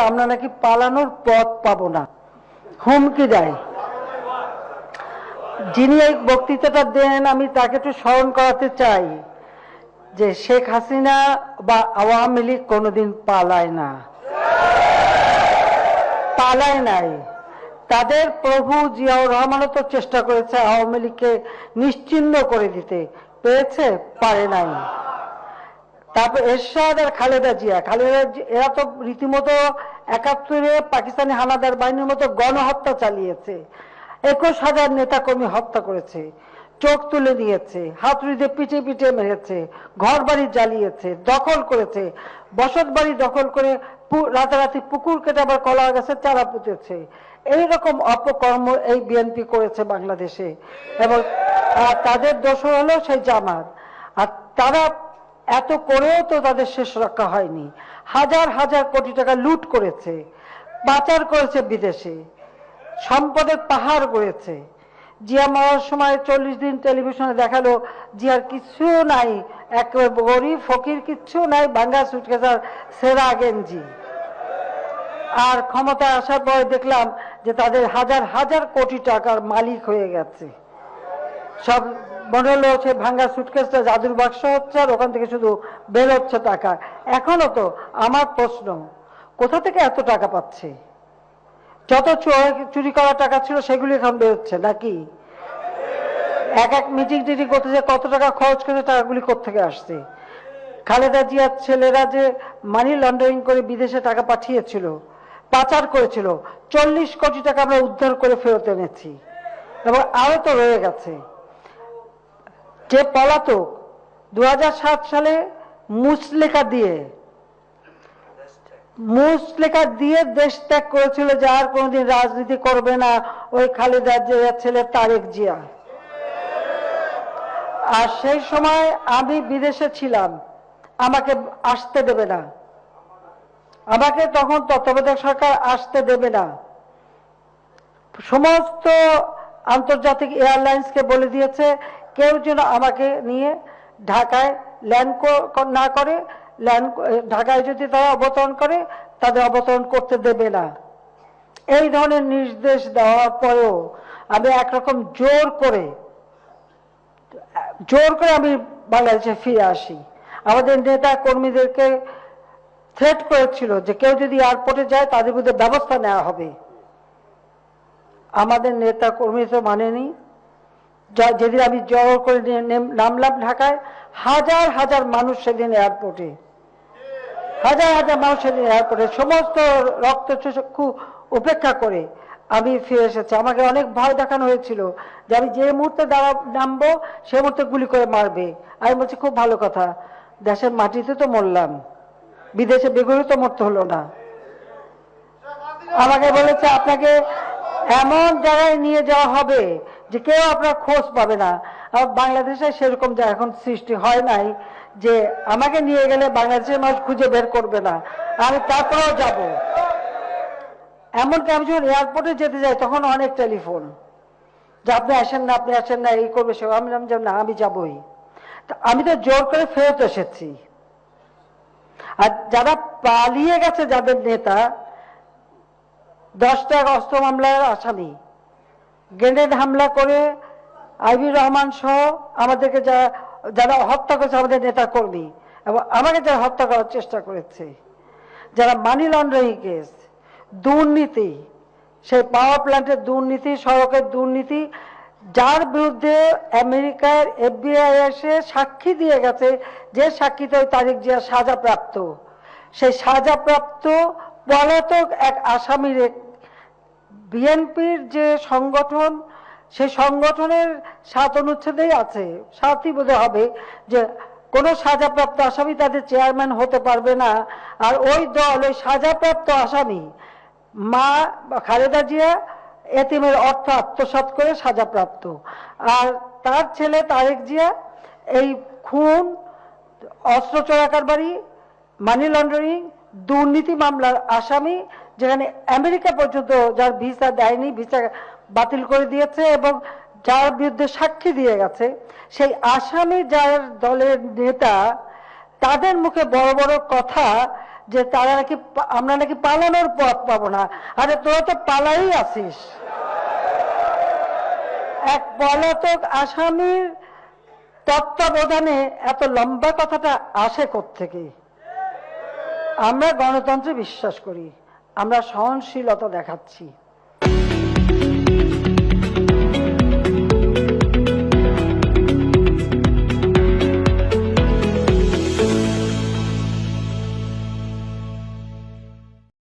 আমরা নাকি পালানোর পথ পাবো না। হুমকি দেয়। যিনি এই বক্তৃতাটা দেন, আমি তাকে একটু স্মরণ করাতে চাই যে শেখ হাসিনা বা আওয়ামী লীগ কোনোদিন পালায় না। পালায় নাই। তাদের প্রভু জিয়াউর রহমানও তো চেষ্টা করেছে আওয়ামী লীগকে নিশ্চিন্ন করে দিতে। পেরেছে পারে নাই। তারপর এরশাদ আর খালেদা জিয়া। খালেদা এরা তো রীতিমতো একাত্তরে পাকিস্তানি হানাদার বাহিনীর মতো গণহত্যা চালিয়েছে। একুশ হাজার নেতাকর্মী হত্যা করেছে, চোখ তুলে নিয়েছে হাতুড়ি দিয়ে পিটে পিটে মেরেছে ঘর বাড়ি জ্বালিয়েছে, দখল করেছে বসত বাড়ি দখল করে রাতারাতি পুকুর কেটে আবার কলা গাছের চারা পুঁতেছে। এইরকম অপকর্ম এই বিএনপি করেছে বাংলাদেশে। এবং তাদের দোষ হলো সেই জামাত। আর তারা এত করেও তো তাদের শেষ রক্ষা হয়নি। হাজার হাজার কোটি টাকা লুট করেছে, পাচার করেছে বিদেশে, সম্পদের পাহাড় করেছে জিয়া মারার সময় চল্লিশ দিন টেলিভিশনে দেখাল, জিয়ার কিছু নাই এক গরিব ফকির কিচ্ছু নাই, ভাঙ্গা সুটকেসার সেরা গেঞ্জি। আর ক্ষমতা আসার পরে দেখলাম যে তাদের হাজার হাজার কোটি টাকার মালিক হয়ে গেছে। সব মনে হলো সে ভাঙ্গা সুটকেসটা জাদুর বাক্স হচ্ছে আর ওখান থেকে শুধু বেরোচ্ছে টাকা। এখনও তো আমার প্রশ্ন, কোথা থেকে এত টাকা পাচ্ছে? যত চোর- করা টাকা ছিল সেগুলি এখন বেরোচ্ছে নাকি? এক এক মিটিং টিটিং করতে যে কত টাকা খরচ করে টাকাগুলি কোথেকে আসছে? খালেদা জিয়ার ছেলেরা যে মানি লন্ডারিং করে বিদেশে টাকা পাঠিয়েছিল, পাচার করেছিল, চল্লিশ কোটি টাকা আমরা উদ্ধার করে ফেরত এনেছি। এবং আরও তো রয়ে গেছে। যে পলাতক দু হাজার সাত সালে মুসলেখা দিয়ে মুসলেখা দিয়ে দেশ ত্যাগ করেছিল যে আর কোনোদিন রাজনীতি করবে না ওই খালেদা জিয়ার ছেলে তারেক জিয়া। আর সেই সময় আমি বিদেশে ছিলাম, আমাকে আসতে দেবে না। আমাকে তখন তত্ত্বাবধায়ক সরকার আসতে দেবে না। সমস্ত আন্তর্জাতিক এয়ারলাইন্সকে বলে দিয়েছে কেউ যেন আমাকে নিয়ে ঢাকায় ল্যান্ড না করে, ল্যান্ড ঢাকায় যদি তারা অবতরণ করে, তাদের অবতরণ করতে দেবে না। এই ধরনের নির্দেশ দেওয়ার পরেও আমি একরকম জোর করে জোর করে আমি বাংলাদেশে ফিরে আসি। আমাদের নেতা কর্মীদেরকে থ্রেট করেছিল যে কেউ যদি এয়ারপোর্টে যায়, তাদের বিরুদ্ধে ব্যবস্থা নেওয়া হবে। আমাদের নেতা কর্মী তো মানেনি। যেদিন আমি জোর করে নামলাম ঢাকায়, হাজার হাজার মানুষ সেদিন এয়ারপোর্টে। হাজার হাজার মানুষ সেদিন এয়ারপোর্টে। সমস্ত রক্ত চক্ষু উপেক্ষা করে আমি ফিরে এসেছি। আমাকে অনেক ভয় দেখানো হয়েছিল যে আমি যে মুহূর্তে দাঁড়া নামবো, সে মুহূর্তে গুলি করে মারবে। আমি বলছি, খুব ভালো কথা। দেশের মাটিতে তো মরলাম। বিদেশে বেগুনি তো মরতে হলো না। আমাকে বলেছে, আপনাকে এমন জায়গায় নিয়ে যাওয়া হবে যে কেউ আপনার খোঁজ পাবে না। আর বাংলাদেশে সেরকম যা এখন সৃষ্টি হয় নাই, যে আমাকে নিয়ে গেলে বাংলাদেশের মানুষ খুঁজে বের করবে না। আমি তারপরেও যাব। এমনকি আমি যখন এয়ারপোর্টে যেতে যাই, তখন অনেক টেলিফোন যে আপনি আসেন না, আপনি আসেন না, এই করবে সে আমি বললাম যে না, আমি যাবই। আমি তো জোর করে ফেরত এসেছি। আর যারা পালিয়ে গেছে, যাদের নেতা, দশটা অস্ত্র মামলার আসামি। গ্রেনেড হামলা করে আইবি রহমান সহ আমাদেরকে যারা যারা হত্যা করেছে, আমাদের নেতা কর্মী এবং আমাকে যারা হত্যা করার চেষ্টা করেছে, যারা মানি লন্ডারিং কেস দুর্নীতি, সেই পাওয়ার প্ল্যান্টের দুর্নীতি, সড়কের দুর্নীতি, যার বিরুদ্ধে আমেরিকার এফবিআই এসে সাক্ষী দিয়ে গেছে যে সাক্ষীতে ওই তারিখ জিয়া সাজাপ্রাপ্ত সেই সাজাপ্রাপ্ত পলাতক এক আসামির বিএনপির যে সংগঠন, সে সংগঠনের সাত অনুচ্ছেদেই আছে। সাতই বোধহয় হবে যে কোনো সাজাপ্রাপ্ত আসামি তাদের চেয়ারম্যান হতে পারবে না। আর ওই দল, ওই সাজাপ্রাপ্ত আসামি, মা খালেদা জিয়া এতিমের অর্থ আত্মসাৎ করে সাজাপ্রাপ্ত। আর তার ছেলে তারেক জিয়া, এই খুন, অস্ত্র চোরাকারবারি, মানি লন্ডারিং, দুর্নীতি মামলার আসামি যেখানে আমেরিকা পর্যন্ত যার ভিসা দেয়নি, ভিসা বাতিল করে দিয়েছে এবং যার বিরুদ্ধে সাক্ষী দিয়ে গেছে, সেই আসামি যার দলের নেতা, তাদের মুখে বড় বড় কথা যে তারা নাকি আমরা নাকি পালানোর পথ পাবো না। আরে তোরা তো পালাই আছিস এক পলাতক আসামির তত্ত্বাবধানে এত লম্বা কথাটা আসে থেকে আমরা গণতন্ত্রে বিশ্বাস করি। আমরা সহনশীলতা দেখাচ্ছি।